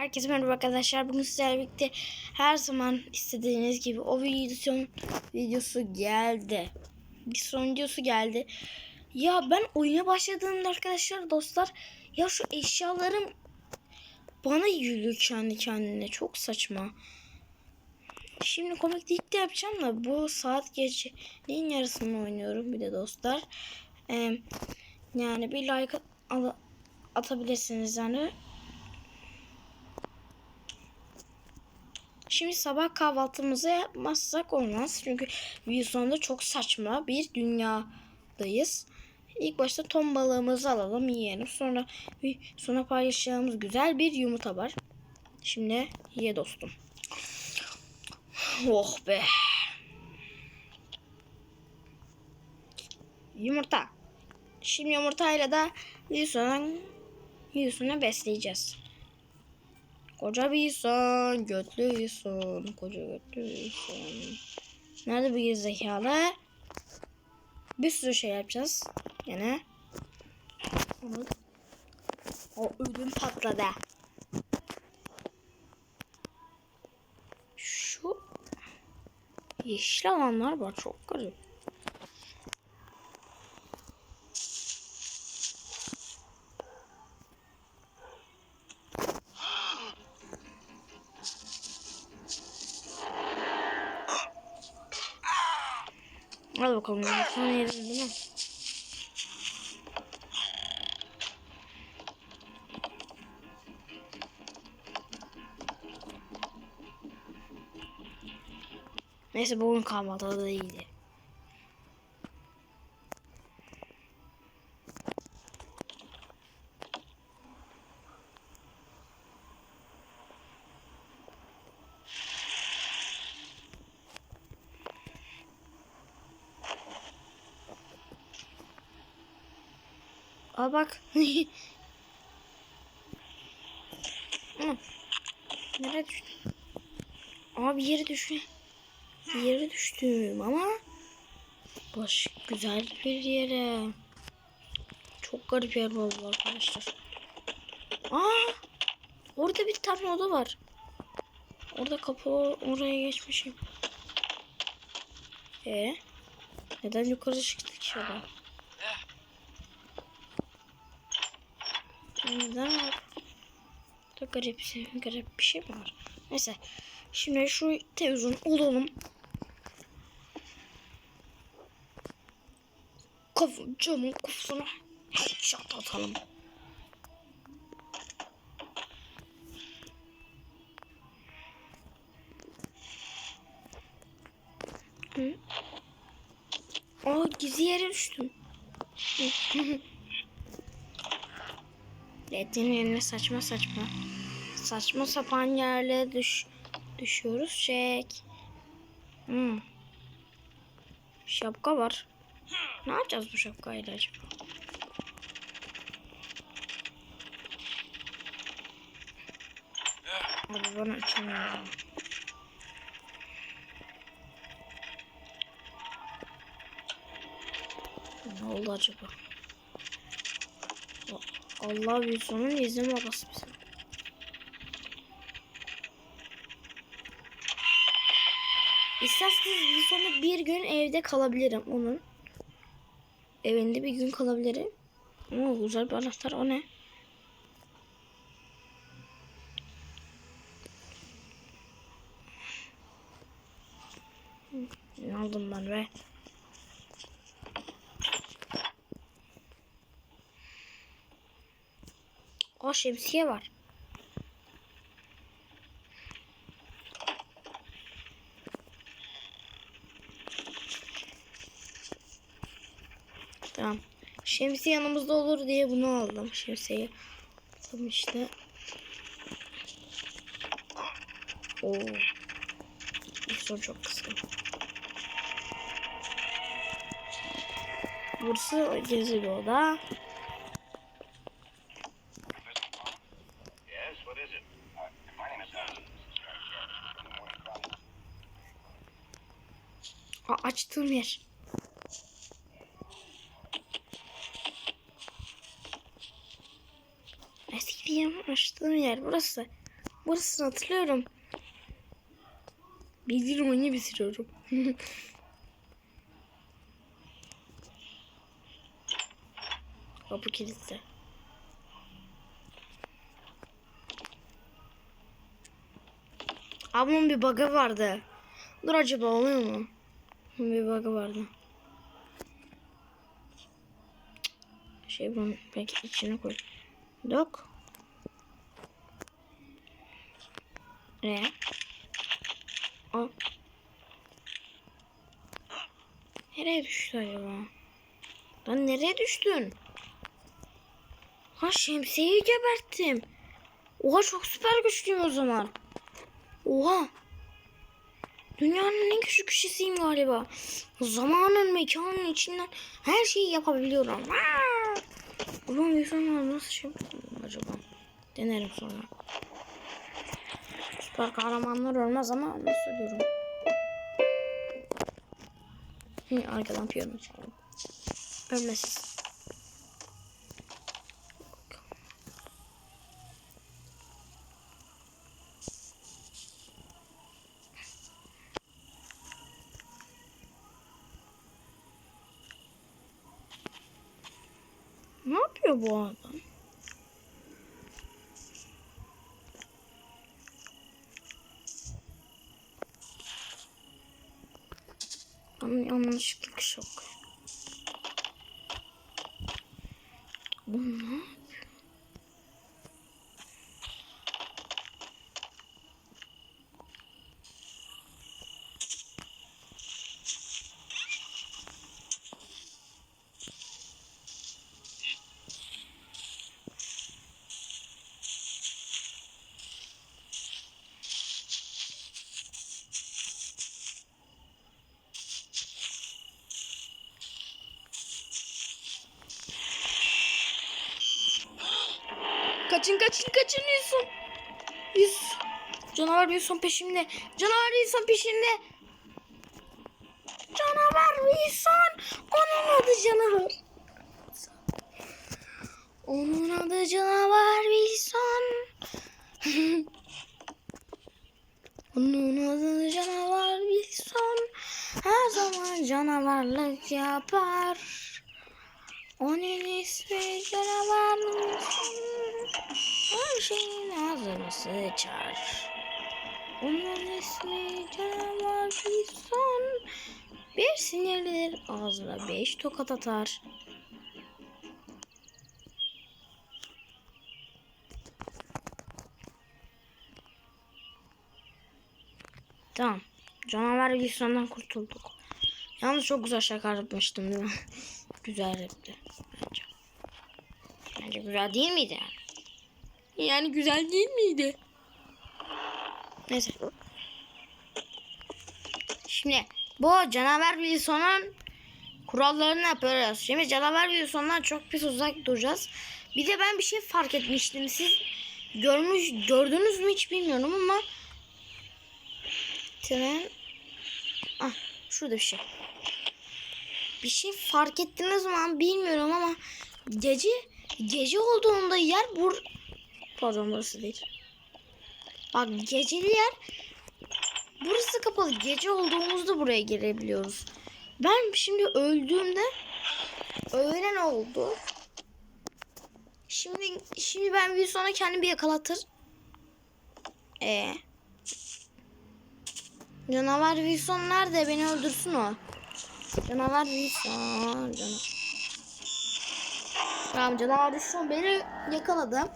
Herkese merhaba arkadaşlar. Bugün sizlerle birlikte her zaman istediğiniz gibi o videonun videosu geldi. Bir son videosu geldi. Ya ben oyuna başladığımda arkadaşlar dostlar ya şu eşyalarım bana yürüyor kendi kendine. Çok saçma. Şimdi komiklikte yapacağım da bu saat gecenin yarısını oynuyorum bir de dostlar. Ee, yani bir like al- atabilirsiniz yani. Şimdi sabah kahvaltımızı yapmazsak olmaz. Çünkü bir sonunda çok saçma bir dünyadayız. İlk başta ton balığımızı alalım yiyelim. Sonra bir sonra paylaşacağımız güzel bir yumurta var. Şimdi ye dostum. Oh be. Yumurta. Şimdi yumurtayla da Wilson'un Wilson'u besleyeceğiz. Koca bir insan, götlü insan, koca götlü insan. Nerede bu gerizekalı? Bir sürü şey yapacağız. Yine. O ödüm patladı. Şu yeşil alanlar var çok garip. Al bakalım. Sen yedin değil mi? Neyse bugün kahvaltıda da iyiydi. Bak. Nereye düştüm? Abi yere düştüm. Yere düştüm ama baş güzel bir yere. Çok garip yer oldu arkadaşlar. Aa! Orada bir tane oda var. Orada kapı oraya geçmişim. E neden yukarı çıktık şurada? Neden? Da garip, bir şey- garip bir şey mi var? Neyse. Şimdi şu televizyon olalım. Kafa, camın kafasına headshot atalım. Hı? Aa gizli yere düştüm. Ledin yerine saçma saçma. Saçma sapan yerlere düş, düşüyoruz. Çek. Hmm. Şapka var. Ne yapacağız bu şapkayla acaba? Abi bana açamıyorum. Ne oldu acaba? Allah bir sonun izin babası bize. İsterseniz bir sonra bir gün evde kalabilirim onun. Evinde bir gün kalabilirim. Oo, güzel bir anahtar o ne? Ne aldım ben be? O şemsiye var. Tamam. Şemsiye yanımızda olur diye bunu aldım. Şemsiye. Tamam işte. Oo. Son çok kısa. Burası gezi bir oda. Açtığım yer. Eski bir yer açtığım yer burası. Burasını hatırlıyorum. Bildiğin oyunu bitiriyorum. Kapı kilitli. Ablamın bir bug'ı vardı. Dur acaba oluyor mu? Bir bug'ı vardı. Şey bunu belki içine koy. Dok. Ne? Aa. Nereye düştü acaba? Lan nereye düştün? Ha şemsiyeyi geberttim. Oha çok süper güçlüyüm o zaman. Oha. Dünyanın en küçük kişisiyim galiba. Zamanın mekanın içinden her şeyi yapabiliyorum. Ulan insanlar nasıl şey acaba? Denerim sonra. Süper kahramanlar ölmez ama nasıl diyorum. Hı, arkadan piyano çaldım. Ölmesin. Ne yapıyor bu adam? Ama yanlışlıkla şok. Bu ne Kaçın kaçın kaçın Wilson. Wilson. Canavar Wilson peşimde. Canavar Wilson peşinde. Canavar Wilson. Onun adı canavar. Onun adı canavar Wilson. Onun adı canavar Wilson. Her zaman canavarlık yapar. Onun ismi canavar Wilson. Her şeyin ağzını sıçar. Onun ismi canavar Wilson. Bir sinirlidir ağzına beş tokat atar. Tamam. Canavar Wilson'dan kurtulduk. Yalnız çok güzel şaka yapmıştım değil güzel rapti bence. Bence güzel değil miydi yani? Yani güzel değil miydi? Neyse. Şimdi bu canavar Wilson'un kurallarını yapıyoruz. Şimdi canavar Wilson'dan çok pis uzak duracağız. Bir de ben bir şey fark etmiştim. Siz görmüş gördünüz mü hiç bilmiyorum ama tren ah şurada bir şey. Bir şey fark ettiniz mi bilmiyorum ama gece gece olduğunda yer bur pardon burası değil. Bak geceli yer burası kapalı. Gece olduğumuzda buraya girebiliyoruz. Ben şimdi öldüğümde öğlen oldu. Şimdi şimdi ben bir sonra kendimi yakalatır. Ee. Canavar Wilson nerede? Beni öldürsün o. Canavar Wilson. Canavar. Tamam canavar Wilson beni yakaladı.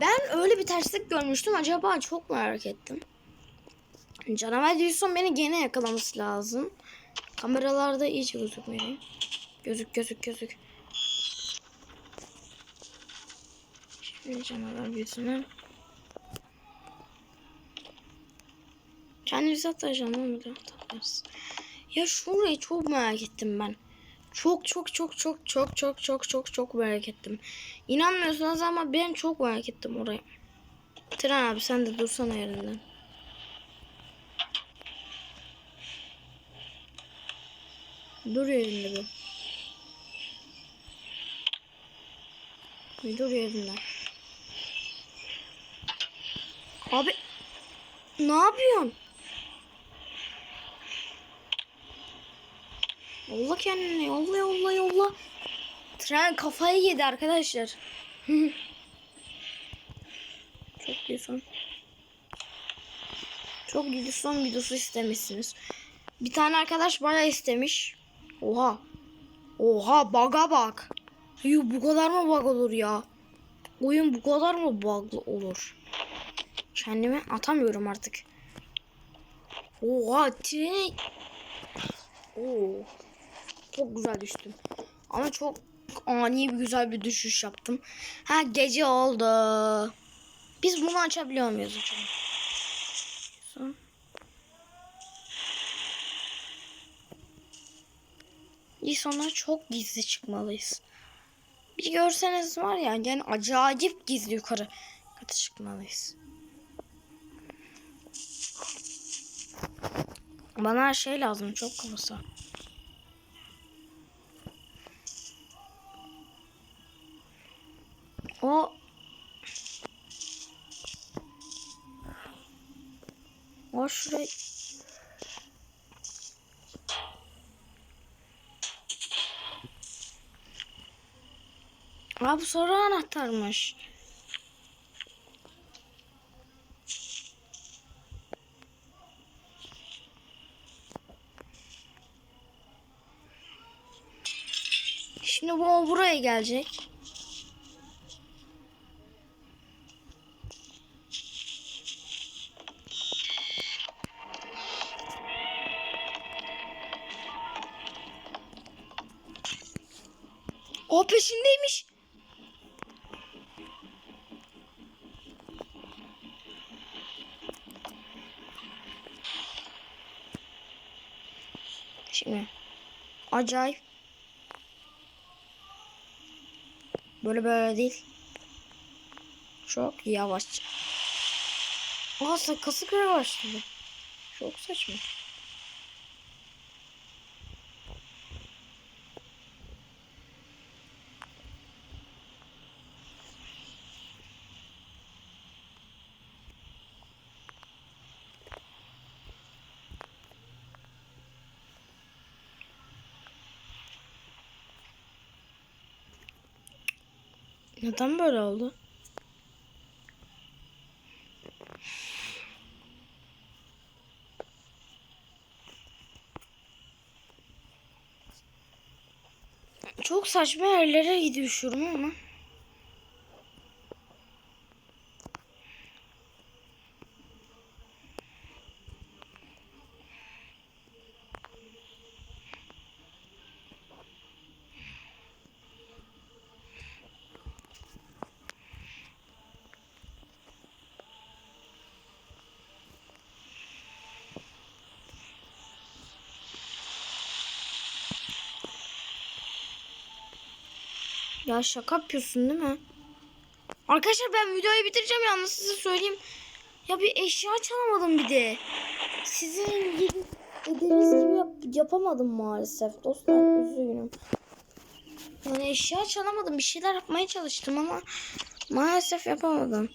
Ben öyle bir terslik görmüştüm. Acaba çok merak ettim. Canavar Wilson beni gene yakalaması lazım. Kameralarda iyice gözükmeli. Gözük gözük gözük. Şimdi canavar Wilson'un Kendimizi atlayacağım olmadı. Atlarız. Ya şurayı çok merak ettim ben. Çok çok çok çok çok çok çok çok çok merak ettim. İnanmıyorsunuz ama ben çok merak ettim orayı. Tren abi sen de dursana yerinden. Dur yerinde. Bir dur yerinde. Abi ne yapıyorsun? Yolla kendini yolla yolla yolla. Tren kafayı yedi arkadaşlar. Çok güzel. Çok son videosu istemişsiniz. Bir tane arkadaş bayağı istemiş. Oha. Oha baga bak. Yuh bu kadar mı bug olur ya? Oyun bu kadar mı bug'lı olur? Kendimi atamıyorum artık. Oha treni... Oo. Çok güzel düştüm. Ama çok ani bir güzel bir düşüş yaptım. Ha gece oldu. Biz bunu açabiliyor muyuz acaba? Sonra çok gizli çıkmalıyız. Bir görseniz var ya yani acayip gizli yukarı kata çıkmalıyız. Bana şey lazım çok kısa. O O şurayı Aa soru anahtarmış. Şimdi bu buraya gelecek. Peşindeymiş. Şimdi acayip böyle böyle değil. Çok yavaşça. Aa sakası göre başladı. Çok saçma. Neden böyle oldu? Çok saçma yerlere düşüyorum ama. Ya şaka yapıyorsun değil mi? Arkadaşlar ben videoyu bitireceğim yalnız size söyleyeyim. Ya bir eşya çalamadım bir de. Sizin dediğiniz gibi yap- yapamadım maalesef dostlar. Üzgünüm. Yani eşya çalamadım. Bir şeyler yapmaya çalıştım ama maalesef yapamadım.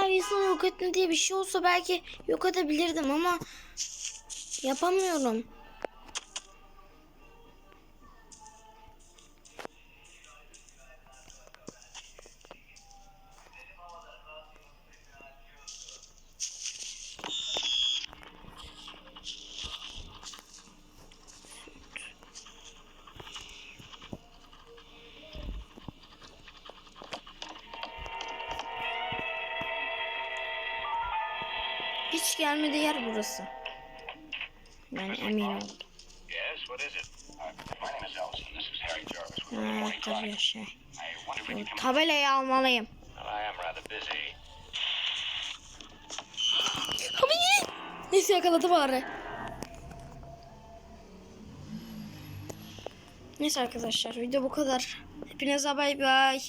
İnsanı yok etme diye bir şey olsa belki yok edebilirdim ama yapamıyorum. Hiç gelmedi yer burası. Ben emin oldum. Morning tabii şey. Tabelayı almalıyım. Abi! Neyse yakaladı bari. Neyse arkadaşlar video bu kadar. Hepinize bay bay.